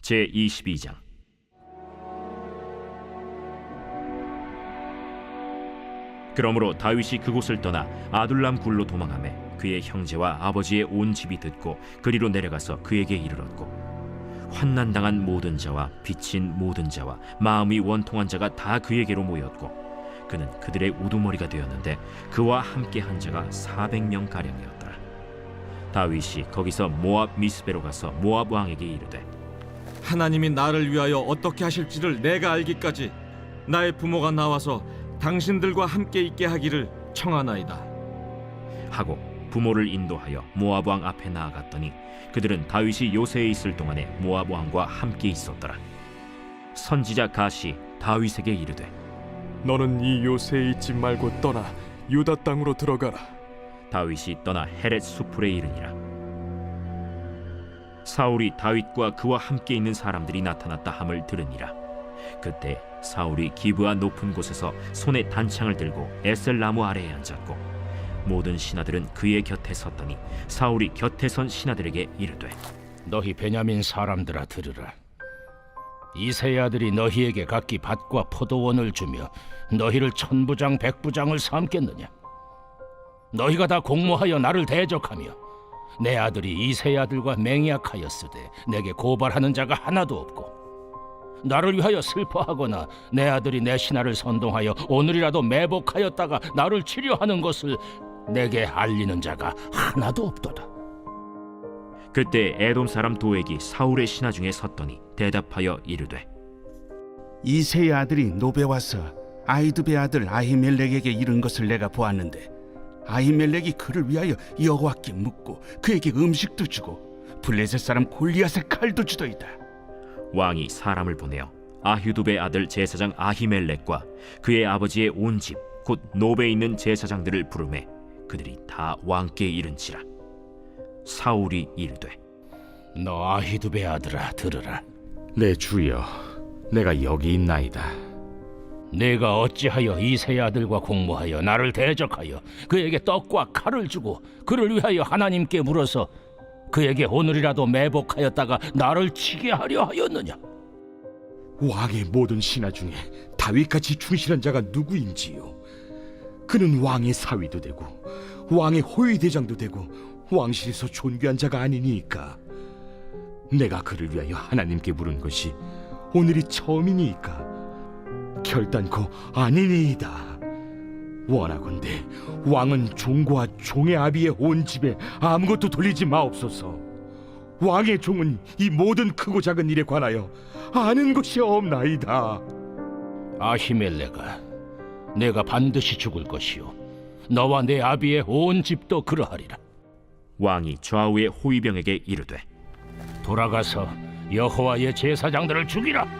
제 22장. 그러므로 다윗이 그곳을 떠나 아둘람 굴로 도망하매 그의 형제와 아버지의 온 집이 듣고 그리로 내려가서 그에게 이르렀고 환난당한 모든 자와 빚진 모든 자와 마음이 원통한 자가 다 그에게로 모였고 그는 그들의 우두머리가 되었는데 그와 함께 한 자가 400명 가량이었더라. 다윗이 거기서 모압 미스베로 가서 모압 왕에게 이르되 하나님이 나를 위하여 어떻게 하실지를 내가 알기까지 나의 부모가 나와서 당신들과 함께 있게 하기를 청하나이다. 하고 부모를 인도하여 모압 왕 앞에 나아갔더니 그들은 다윗이 요새에 있을 동안에 모압 왕과 함께 있었더라. 선지자 가시 다윗에게 이르되 너는 이 요새에 있지 말고 떠나 유다 땅으로 들어가라. 다윗이 떠나 헤렛 수풀에 이르니라. 사울이 다윗과 그와 함께 있는 사람들이 나타났다 함을 들으니라. 그때 사울이 기브아 높은 곳에서 손에 단창을 들고 에셀 나무 아래에 앉았고 모든 신하들은 그의 곁에 섰더니 사울이 곁에 선 신하들에게 이르되 너희 베냐민 사람들아 들으라. 이세 아들이 너희에게 각기 밭과 포도원을 주며 너희를 천부장 백부장을 삼겠느냐? 너희가 다 공모하여 나를 대적하며 내 아들이 이세 아들과 맹약하였으되 내게 고발하는 자가 하나도 없고 나를 위하여 슬퍼하거나 내 아들이 내 신하를 선동하여 오늘이라도 매복하였다가 나를 치료하는 것을 내게 알리는 자가 하나도 없도다. 그때 에돔 사람 도액이 사울의 신하 중에 섰더니 대답하여 이르되 이세의 아들이 노베 와서 아이두베 아들 아히멜렉에게 이른 것을 내가 보았는데 아히멜렉이 그를 위하여 여호와께 묻고 그에게 음식도 주고 블레셋 사람 골리앗의 칼도 주더이다. 왕이 사람을 보내어 아휴두베 아들 제사장 아히멜렉과 그의 아버지의 온 집 곧 노베에 있는 제사장들을 부르매 그들이 다 왕께 이른지라 사울이 이르되 너 아히두베 아들아 들으라. 내 주여, 내가 여기 있나이다. 내가 어찌하여 이세 아들과 공모하여 나를 대적하여 그에게 떡과 칼을 주고 그를 위하여 하나님께 물어서 그에게 오늘이라도 매복하였다가 나를 치게 하려 하였느냐? 왕의 모든 신하 중에 다윗같이 충실한 자가 누구인지요? 그는 왕의 사위도 되고 왕의 호위 대장도 되고 왕실에서 존귀한 자가 아니니까. 내가 그를 위하여 하나님께 물은 것이 오늘이 처음이니까 결단코 아니니이다. 원하건대 왕은 종과 종의 아비의 온 집에 아무것도 돌리지 마옵소서. 왕의 종은 이 모든 크고 작은 일에 관하여 아는 것이 없나이다. 아히멜레가 내가 반드시 죽을 것이요 너와 내 아비의 온 집도 그러하리라. 왕이 좌우의 호위병에게 이르되 돌아가서 여호와의 제사장들을 죽이라.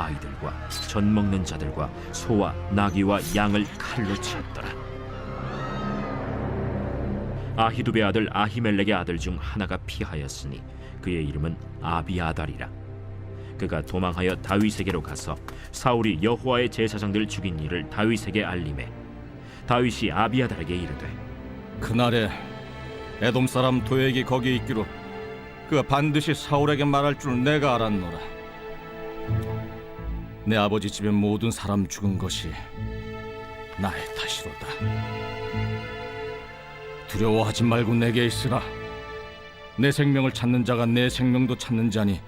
아이들과 전 먹는 자들과 소와 나귀와 양을 칼로 쳤더라 아히두베 아들 아히멜렉의 아들 중 하나가 피하였으니 그의 이름은 아비아달이라 그가 도망하여 다윗에게로 가서 사울이 여호와의 제사장들 죽인 일을 다윗에게 알림해 다윗이 아비아달에게 이르되 그날에 에돔 사람 도액이 거기 있기로 그가 반드시 사울에게 말할 줄 내가 알았노라. 내 아버지 집의 모든 사람 죽은 것이 나의 탓이로다. 두려워하지 말고 내게 있으라. 내 생명을 찾는 자가 내 생명도 찾는 자니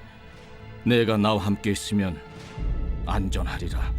내가 나와 함께 있으면 안전하리라.